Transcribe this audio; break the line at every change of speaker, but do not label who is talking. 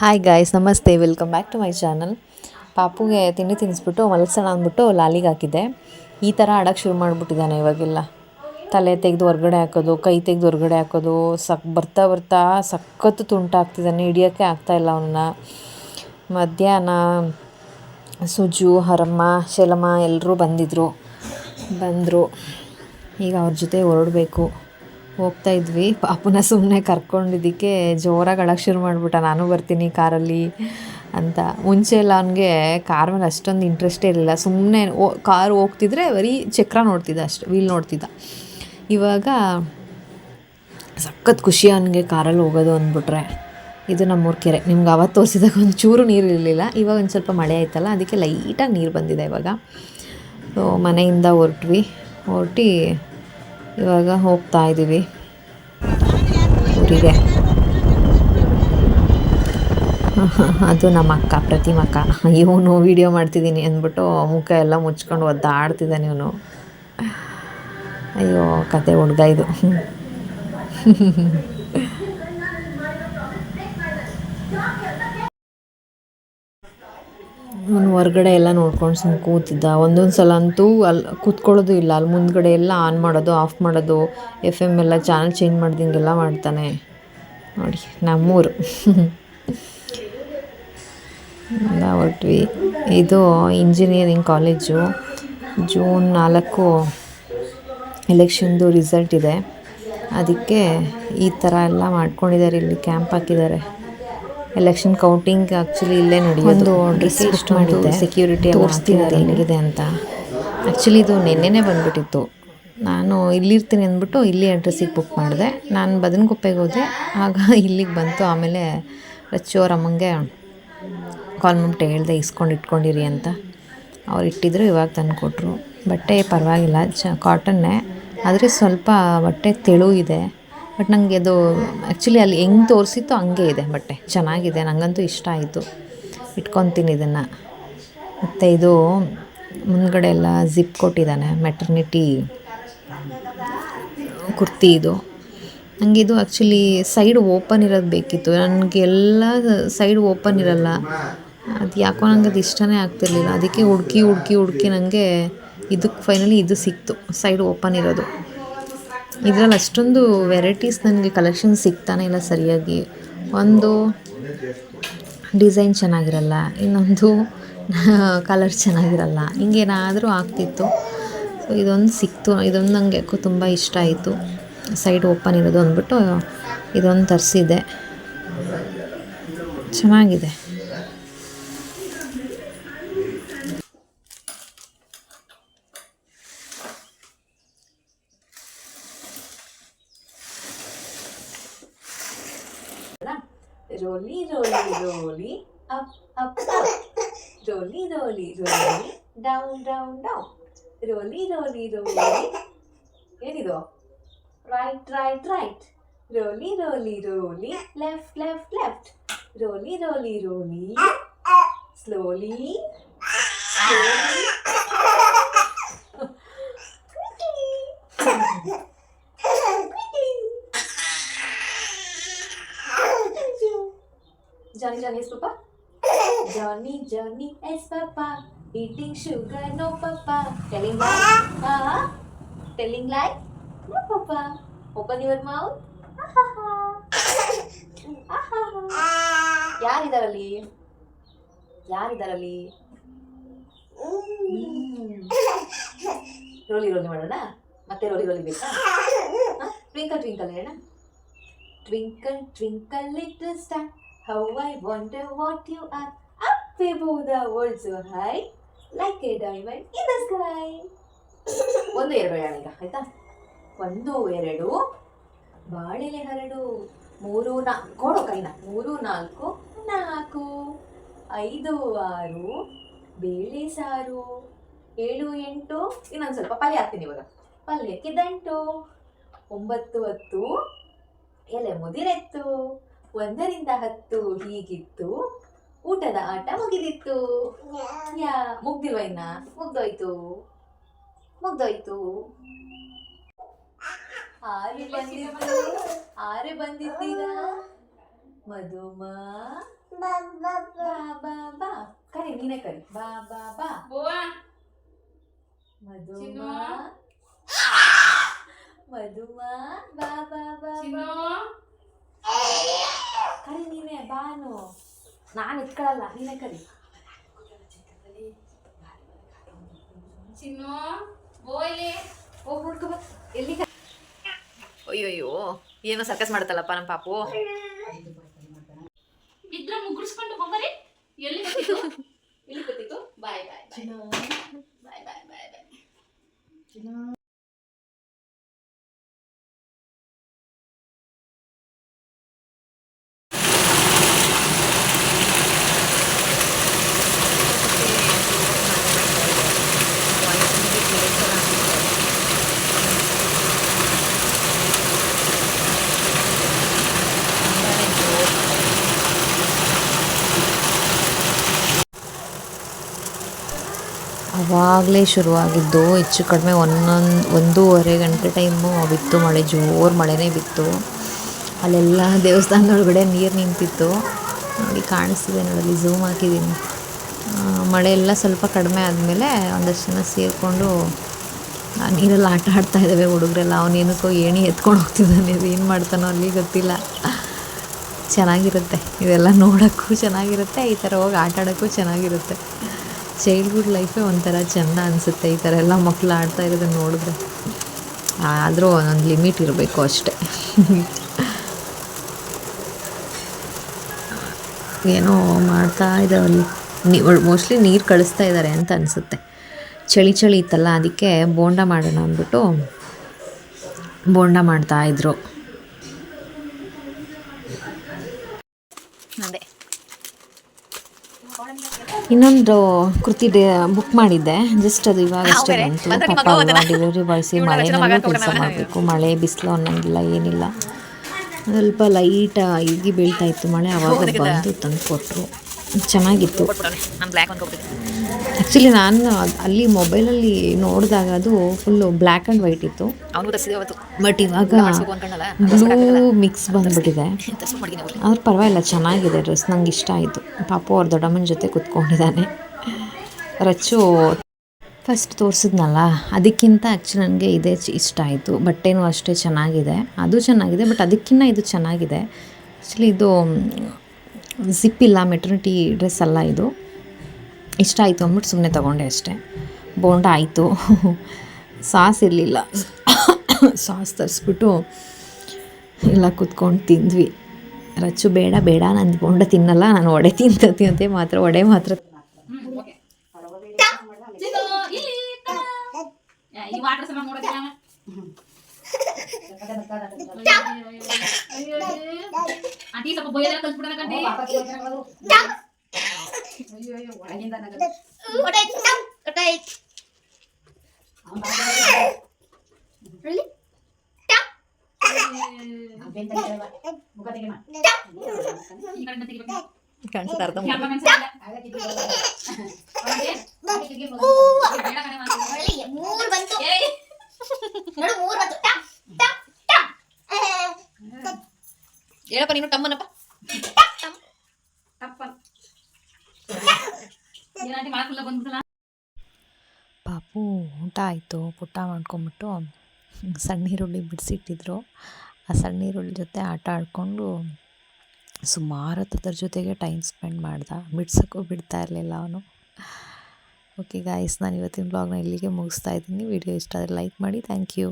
Hi guys ನಮಸ್ತೆ. Welcome back to my channel ಪಾಪುಗೆ ತಿಂಡಿ ತಿನ್ನಿಸ್ಬಿಟ್ಟು ಮಲಗ್ಸೋಣ ಅಂದ್ಬಿಟ್ಟು ಲಾಲಿಗೆ ಹಾಕಿದ್ದೆ. ಈ ಥರ ಆಡೋಕ್ಕೆ ಶುರು ಮಾಡಿಬಿಟ್ಟಿದ್ದಾನೆ ಇವಾಗೆಲ್ಲ. ತಲೆ ತೆಗೆದು ಹೊರ್ಗಡೆ ಹಾಕೋದು, ಕೈ ತೆಗೆದು ಹೊರ್ಗಡೆ ಹಾಕೋದು, ಸಕ್ ಬರ್ತಾ ಬರ್ತಾ ಸಖತ್ತು ತುಂಟಾಗ್ತಿದ್ದಾನೆ ಹಿಡಿಯೋಕ್ಕೆ ಆಗ್ತಾಯಿಲ್ಲ ಅವನ್ನ ಮಧ್ಯಾಹ್ನ ಸುಜು, ಹರಮ್ಮ ಶಲಮ ಎಲ್ಲರೂ ಬಂದಿದ್ದರು ಬಂದರು. ಈಗ ಅವ್ರ ಜೊತೆ ಹೊರಡಬೇಕು. ಹೋಗ್ತಾ ಇದ್ವಿ. ಪಾಪುನ ಸುಮ್ಮನೆ ಕರ್ಕೊಂಡಿದ್ದಕ್ಕೆ ಜೋರಾಗಿ ಅಳಕ್ಕೆ ಶುರು ಮಾಡಿಬಿಟ್ಟ. ನಾನು ಬರ್ತೀನಿ ಕಾರಲ್ಲಿ ಅಂತ. ಮುಂಚೆ ಎಲ್ಲ ಅವನಿಗೆ ಕಾರ್ ಮೇಲೆ ಅಷ್ಟೊಂದು ಇಂಟ್ರೆಸ್ಟೇ ಇರಲಿಲ್ಲ. ಸುಮ್ಮನೆ ಓ, ಕಾರ್ ಹೋಗ್ತಿದ್ರೆ ಬರೀ ಚಕ್ರ ನೋಡ್ತಿದ್ದ ಅಷ್ಟು ವೀಲ್ ನೋಡ್ತಿದ್ದ. ಇವಾಗ ಸಖತ್ ಖುಷಿ ಅವನಿಗೆ ಕಾರಲ್ಲಿ ಹೋಗೋದು ಅಂದ್ಬಿಟ್ರೆ. ಇದು ನಮ್ಮೂರು ಕೆರೆ. ನಿಮ್ಗೆ ಅವತ್ತು ತೋರಿಸಿದಾಗ ಒಂದು ಚೂರು ನೀರು ಇರಲಿಲ್ಲ. ಇವಾಗ ಒಂದು ಸ್ವಲ್ಪ ಮಳೆ ಆಯ್ತಲ್ಲ, ಅದಕ್ಕೆ ಲೈಟಾಗಿ ನೀರು ಬಂದಿದೆ ಇವಾಗ. ಸೊ ಮನೆಯಿಂದ ಹೊರಟ್ವಿ. ಹೊರಟಿ ಇವಾಗ ಹೋಗ್ತಾ ಇದ್ದೀವಿ ಊರಿಗೆ. ಅದು ನಮ್ಮ ಅಕ್ಕ ಪ್ರತಿಮಕ್ಕ ಇವನು ವೀಡಿಯೋ ಮಾಡ್ತಿದ್ದೀನಿ ಅಂದ್ಬಿಟ್ಟು ಮುಖ ಎಲ್ಲ ಮುಚ್ಕೊಂಡು ಒದ್ದಾಡ್ತಿದ್ದಾನೆ ಇವನು. ಅಯ್ಯೋ, ಕತೆ ಹುಡ್ಗ ಇದು ಅವನು ಹೊರ್ಗಡೆ ಎಲ್ಲ ನೋಡ್ಕೊಂಡು ಸುಮ್ಮನೆ ಕೂತಿದ್ದ. ಒಂದೊಂದು ಸಲ ಅಂತೂ ಅಲ್ಲಿ ಕೂತ್ಕೊಳ್ಳೋದು ಇಲ್ಲ. ಅಲ್ಲಿ ಮುಂದ್ಗಡೆ ಎಲ್ಲ ಆನ್ ಮಾಡೋದು, ಆಫ್ ಮಾಡೋದು ಎಫ್ ಎಂ ಎಲ್ಲ ಚಾನಲ್ ಚೇಂಜ್ ಮಾಡ್ದಂಗೆಲ್ಲ ಮಾಡ್ತಾನೆ. ನೋಡಿ, ನಮ್ಮೂರು. ಎಲ್ಲ ಹೊರಟ್ವಿ. ಇದು ಇಂಜಿನಿಯರಿಂಗ್ ಕಾಲೇಜು ಜೂನ್ ನಾಲ್ಕು ಎಲೆಕ್ಷನ್ದು ರಿಸಲ್ಟ್ ಇದೆ. ಅದಕ್ಕೆ ಈ ಥರ ಎಲ್ಲ ಮಾಡ್ಕೊಂಡಿದ್ದಾರೆ. ಇಲ್ಲಿ ಕ್ಯಾಂಪ್ ಹಾಕಿದ್ದಾರೆ. ಎಲೆಕ್ಷನ್ ಕೌಂಟಿಂಗ್ ಆ್ಯಕ್ಚುಲಿ ಇಲ್ಲೇ ನಡೆಯೋದು. ಒಂದು ಡ್ರೆಸ್ ಇಷ್ಟು ಮಾಡಿದ್ದೆ. ಸೆಕ್ಯೂರಿಟಿ ತೋರಿಸ್ತಿದ್ದಾರೆ ಹೆಂಗಿದೆ ಅಂತ. ಆ್ಯಕ್ಚುಲಿ ಇದು ನಿನ್ನೆನೇ ಬಂದುಬಿಟ್ಟಿತ್ತು. ನಾನು ಇಲ್ಲಿರ್ತೀನಿ ಅಂದ್ಬಿಟ್ಟು ಇಲ್ಲಿ ಅಡ್ರೆಸ್ಸಿಗೆ ಬುಕ್ ಮಾಡಿದೆ. ನಾನು ಬದನಗುಪ್ಪೆಗೆ ಹೋದೆ. ಆಗ ಇಲ್ಲಿಗೆ ಬಂತು. ಆಮೇಲೆ ರಚ್ಚು ಅವ್ರ ಅಮ್ಮಂಗೆ ಕಾಲ್ ಮಾಡ್ಬಿಟ್ಟು ಹೇಳಿದೆ ಇಸ್ಕೊಂಡು ಇಟ್ಕೊಂಡಿರಿ ಅಂತ. ಅವ್ರು ಇಟ್ಟಿದ್ರು ಇವಾಗ ತಂದು ಕೊಟ್ಟರು ಬಟ್ಟೆ ಪರವಾಗಿಲ್ಲ. ಚ ಕಾಟನ್ನೇ ಆದರೆ ಸ್ವಲ್ಪ ಬಟ್ಟೆ ತೆಳು ಇದೆ. ಬಟ್ ನನಗೆ ಅದು ಆ್ಯಕ್ಚುಲಿ ಅಲ್ಲಿ ಹೆಂಗೆ ತೋರಿಸಿತ್ತು ಹಂಗೆ ಇದೆ ಬಟ್ಟೆ. ಚೆನ್ನಾಗಿದೆ ನನಗಂತೂ ಇಷ್ಟ ಆಯಿತು. ಇಟ್ಕೊತೀನಿ ಇದನ್ನು. ಮತ್ತು ಇದು ಮುಂದ್ಗಡೆ ಎಲ್ಲ ಜಿಪ್ ಕೊಟ್ಟಿದ್ದಾನೆ ಮೆಟರ್ನಿಟಿ ಕುರ್ತಿ ಇದು. ನನಗೆ ಇದು ಆ್ಯಕ್ಚುಲಿ ಸೈಡ್ ಓಪನ್ ಇರೋದು ಬೇಕಿತ್ತು. ನನಗೆ ಎಲ್ಲ ಸೈಡ್ ಓಪನ್ ಇರಲ್ಲ. ಅದು ಯಾಕೋ ನಂಗೆ ಅದು ಇಷ್ಟನೇ ಆಗ್ತಿರ್ಲಿಲ್ಲ. ಅದಕ್ಕೆ ಹುಡುಕಿ ಹುಡುಕಿ ಹುಡುಕಿ ನನಗೆ ಇದಕ್ಕೆ ಫೈನಲಿ ಇದು ಸಿಕ್ತು ಸೈಡ್ ಓಪನ್ ಇರೋದು. ಇದರಲ್ಲಿ ಅಷ್ಟೊಂದು ವೆರೈಟೀಸ್ ನನಗೆ ಕಲೆಕ್ಷನ್ ಸಿಗ್ತಾನೆ ಇಲ್ಲ ಸರಿಯಾಗಿ. ಒಂದು ಡಿಸೈನ್ ಚೆನ್ನಾಗಿರಲ್ಲ, ಇನ್ನೊಂದು ಕಲರ್ ಚೆನ್ನಾಗಿರಲ್ಲ, ಹಿಂಗೇನಾದರೂ ಆಗ್ತಿತ್ತು. ಸೊ ಇದೊಂದು ಸಿಕ್ತು, ಇದೊಂದು ನನಗೆ ಯಾಕೋ ತುಂಬ ಇಷ್ಟ ಆಯಿತು. ಸೈಡ್ ಓಪನ್ ಇರೋದು ಅಂದ್ಬಿಟ್ಟು ಇದೊಂದು ತರಿಸಿದೆ ಚೆನ್ನಾಗಿದೆ.
Rolly, rolly, rolly, up, up, up. Rolly, rolly, rolly, down, down, down. Rolly, rolly, rolly. ಏನಿದು right right right rolly rolly rolly left left left rolly rolly rolly slowly Johnny, Johnny is Papa. Johnny, Johnny is Papa. Eating sugar, no Papa. Telling lie? Uh-huh. Telling lie? No Papa. Open your mouth. ಯಾರಿದಾರಲ್ಲಿ ಯಾರಿದಾರಲ್ಲಿ rolly rolly ಮಾಡೋಣ ಮತ್ತೆ rolly rolly ಬೇಕಾ twinkle twinkle ಹೇಳ twinkle twinkle little star How I wonder what you are up above the world so high, like a diamond in the sky. ಒಂದು ಎರಡು ಹೇಳೋಣ ಈಗ ಆಯ್ತಾ? ಒಂದು ಎರಡು ಬಾಳೆಲೆ ಹರಡು ಮೂರು ನಾಲ್ಕು ಕೊಡು ಕೈನ. ಮೂರು ನಾಲ್ಕು ನಾಲ್ಕು. ಐದು ಆರು ಬೇಳೆ ಸಾರು. ಏಳು ಎಂಟು ಇನ್ನೊಂದು ಸ್ವಲ್ಪ ಪಲ್ಯ ಹಾಕ್ತೀನಿ ಇವಾಗ. ಪಲ್ಯಕ್ಕೆ ದಂಟು. ಒಂಬತ್ತು ಹತ್ತು ಎಲೆ ಮುದಿರೆತ್ತು. ಒಂದರಿಂದ ಹತ್ತು ಹೀಗಿತ್ತು. ಊಟದ ಆಟ ಮುಗಿದಿತ್ತು. ಯಾ ಮುಗ್ದಿಲ್ವ ಇನ್ನ? ಮುಗ್ದೋಯ್ತು. ಮುಗ್ದೋಯ್ತು. ಆರು ಬಂದಿದ್ದು ಆರು ಬಂದಿದ್ದೀರಾ? ಮಧುಮ ಬಾ ಬಾ ಬಾ. ಕರಿ ನೀನೇ ಕರಿ. ಬಾ ಬಾ ಬಾ. ಮಧುಮ ಮಧುಮ ಬಾ ಬಾ ಬಾ ಬಾ ಕರಿ ನೀನೇ ಇಟ್ಕೊಳ್ಳಲ್ಲ ನೀನೇ ಕರಿ. ಹೋಗಿ ನೋಡ್ಕೊ ಬಾ. ಎಲ್ಲಿ ಅಯ್ಯೋಯ್ಯೋ ಏನೋ ಸರ್ಕಸ್ ಮಾಡುತ್ತಲ್ಲಪ್ಪ ನಮ್ಮ ಪಾಪು?
ಇದ್ರ ಮುಗುಳ್ಸ್ಕೊಂಡು ಹೋಗರಿ ಎಲ್ಲಿ ಗೊತ್ತಿತ್ತು? ಎಲ್ಲಿ ಗೊತ್ತಿತ್ತು? ಬಾಯ್ ಬಾಯ್ ಬಾಯ್. ಬಾಯ್ ಬಾಯ್ ಬಾಯ್
ಆವಾಗಲೇ ಶುರುವಾಗಿದ್ದು ಹೆಚ್ಚು ಕಡಿಮೆ ಒಂದೊಂದು, ಒಂದೂವರೆ ಗಂಟೆ ಟೈಮು ಬಿತ್ತು ಮಳೆ, ಜೋರು ಮಳೆನೇ ಬಿತ್ತು. ಅಲ್ಲೆಲ್ಲ ದೇವಸ್ಥಾನದೊಳಗಡೆ ನೀರು ನಿಂತಿತ್ತು. ನೋಡಿ ಕಾಣಿಸ್ತಿದೆ ನೋಡಿ ಝೂಮ್ ಹಾಕಿದ್ದೀನಿ. ಮಳೆ ಎಲ್ಲ ಸ್ವಲ್ಪ ಕಡಿಮೆ ಆದಮೇಲೆ ಒಂದಷ್ಟು ಜನ ಸೇರಿಕೊಂಡು ನೀರಲ್ಲಿ ಆಟ ಆಡ್ತಾ ಇದ್ದಾವೆ ಹುಡುಗರೆಲ್ಲ. ಅವನೇನಕ್ಕೋ ಏಣಿ ಎತ್ಕೊಂಡು ಹೋಗ್ತಿದ್ದಾನೆ. ಏನು ಮಾಡ್ತಾನೋ ಅಲ್ಲಿ ಗೊತ್ತಿಲ್ಲ. ಚೆನ್ನಾಗಿರುತ್ತೆ. ಇದೆಲ್ಲ ನೋಡೋಕ್ಕೂ ಚೆನ್ನಾಗಿರುತ್ತೆ, ಈ ಥರ ಹೋಗಿ ಆಟ ಆಡೋಕ್ಕೂ ಚೆನ್ನಾಗಿರುತ್ತೆ. ಚೈಲ್ಡ್ಹುಡ್ ಲೈಫೇ ಒಂಥರ ಚೆಂದ ಅನಿಸುತ್ತೆ. ಈ ಥರ ಎಲ್ಲ ಮಕ್ಕಳು ಆಡ್ತಾ ಇರೋದನ್ನ ನೋಡಿದ್ರೆ. ಆದರೂ ಒಂದೊಂದು ಲಿಮಿಟ್ ಇರಬೇಕು ಅಷ್ಟೇ. ಏನೋ ಮಾಡ್ತಾ ಇದ್ದಾವಲ್ಲಿ ನೀ ಮೋಸ್ಟ್ಲಿ ನೀರು ಕಳಿಸ್ತಾ ಇದ್ದಾರೆ ಅಂತ ಅನಿಸುತ್ತೆ. ಚಳಿ ಚಳಿ ಇತ್ತಲ್ಲ, ಅದಕ್ಕೆ ಬೋಂಡ ಮಾಡೋಣ ಅಂದ್ಬಿಟ್ಟು ಬೋಂಡ ಮಾಡ್ತಾ ಇದ್ರು ಅದೇ ಇನ್ನೊಂದು ಕೃತಿ ಬುಕ್ ಮಾಡಿದ್ದೆ. ಜಸ್ಟ್ ಅದು ಇವಾಗ ಅಷ್ಟೇ ಬಂತು. ಪಾಪ ಅಲ್ವಾ ಡೆಲಿವರಿ ಬಾಯ್ಸಿ ಮಳೆನಲ್ಲೂ ಕೆಲಸ ಮಾಡಬೇಕು. ಮಳೆ ಬಿಸಿಲು ಅನ್ನೋಂಗಿಲ್ಲ ಏನಿಲ್ಲ. ಸ್ವಲ್ಪ ಲೈಟ್ ಇಗಿ ಬೀಳ್ತಾ ಇತ್ತು ಮಳೆ. ಅವಾಗ ಬಂದು ತಂದು ಕೊಟ್ಟರು ಚೆನ್ನಾಗಿತ್ತು. ಆ್ಯಕ್ಚುಲಿ ನಾನು ಅಲ್ಲಿ ಮೊಬೈಲಲ್ಲಿ ನೋಡಿದಾಗ ಅದು ಫುಲ್ಲು ಬ್ಲ್ಯಾಕ್ ಆ್ಯಂಡ್ ವೈಟ್ ಇತ್ತು. ಬಟ್ ಇವಾಗ ಬ್ಲೂ ಮಿಕ್ಸ್ ಬಂದುಬಿಟ್ಟಿದೆ. ಆದ್ರೆ ಪರವಾಗಿಲ್ಲ ಚೆನ್ನಾಗಿದೆ ಡ್ರೆಸ್ ನಂಗೆ ಇಷ್ಟ ಆಯಿತು. ಪಾಪು ಅವ್ರ ದೊಡ್ಡಮ್ಮನ ಜೊತೆ ಕುತ್ಕೊಂಡಿದ್ದಾನೆ. ರಚ್ಚು ಫಸ್ಟ್ ತೋರಿಸಿದ್ನಲ್ಲ ಅದಕ್ಕಿಂತ ಆ್ಯಕ್ಚುಲಿ ನನಗೆ ಇದೇ ಇಷ್ಟ ಆಯಿತು. ಬಟ್ಟೆನೂ ಅಷ್ಟೇ ಚೆನ್ನಾಗಿದೆ. ಅದು ಚೆನ್ನಾಗಿದೆ ಬಟ್ ಅದಕ್ಕಿಂತ ಇದು ಚೆನ್ನಾಗಿದೆ. ಆ್ಯಕ್ಚುಲಿ ಇದು ಜಿಪ್ ಇಲ್ಲ ಮೆಟರ್ನಿಟಿ ಡ್ರೆಸ್ ಅಲ್ಲ ಇದು. ಇಷ್ಟ ಆಯಿತು ಅಂದ್ಬಿಟ್ಟು ಸುಮ್ಮನೆ ತೊಗೊಂಡೆ ಅಷ್ಟೇ. ಬೋಂಡ ಆಯಿತು. ಸಾಸ್ ಇರಲಿಲ್ಲ. ಸಾಸ್ ತರಿಸ್ಬಿಟ್ಟು ಎಲ್ಲ ಕುತ್ಕೊಂಡು ತಿಂದ್ವಿ. ರಚ್ಚು ಬೇಡ ಬೇಡ, ನಂದು ಬೋಂಡ ತಿನ್ನಲ್ಲ, ನಾನು ಒಡೆ ತಿಂತತಿ ಅಂತ ಮಾತ್ರ ಒಡೆ ಮಾತ್ರ
ಚಿನ್ನು, ಇಲ್ಲಿ ತಾ. ಯಾ, ಈ ವಾಟರ್ ಸಮ ನೋಡೋದಿಲ್ಲ ಅವ. ಅಯ್ಯೋ, ಅಯ್ಯೋ. ಆಂಟಿ ಸ್ವಲ್ಪ ಬೊಯ್ಯೆಲ್ಲ ಕಲ್ಸ್ಬಿಡೋಣ ಕಂಟಿ ಈ ಕಡೆಯಿಂದ ತೆಗಿಬೇಕು.
ಕಾಣಿಸುತ್ತೆ ಅರ್ಧ
ಕ್ಯಾಮ್ರಾಮನ್ ಸರಿ ಇಲ್ಲ. ಅವ್ನಿಗೆ? ಬೇಡ ಕಣೆ ಮಾತು.
ಮೂರ್ ಬಂತು
ಏಯ್.
ನೋಡು ಮೂರ್ ಬಂತು ಟಪ್ ಟಪ್ ಟಪ್
ಹೇಳಪ್ಪ ನೀನು ಟಮ್ಮನಪ್ಪ
ಬಂದ್ಬಿಟ್ಟಲ್ಲ
ಪಾಪು ಊಟ ಆಯಿತು ಪುಟ್ಟ ಮಾಡ್ಕೊಂಬಿಟ್ಟು ಸಣ್ಣ ಈರುಳ್ಳಿ ಬಿಡಿಸಿಟ್ಟಿದ್ರು. ಆ ಸಣ್ಣ ಈರುಳ್ಳಿ ಜೊತೆ ಆಟ ಆಡಿಕೊಂಡು ಸುಮಾರು ಹತ್ತದ್ರ ಅದ್ರ ಜೊತೆಗೆ ಟೈಮ್ ಸ್ಪೆಂಡ್ ಮಾಡ್ದ. ಬಿಡ್ಸೋಕ್ಕೂ ಬಿಡ್ತಾ ಇರಲಿಲ್ಲ ಅವನು. ಓಕೆ ಗಾಯ್ಸ್ ನಾನು ಇವತ್ತಿನ ಬ್ಲಾಗ್ನ ಇಲ್ಲಿಗೆ ಮುಗಿಸ್ತಾ ಇದ್ದೀನಿ. ವಿಡಿಯೋ ಇಷ್ಟ ಆದರೆ ಲೈಕ್ ಮಾಡಿ. Thank you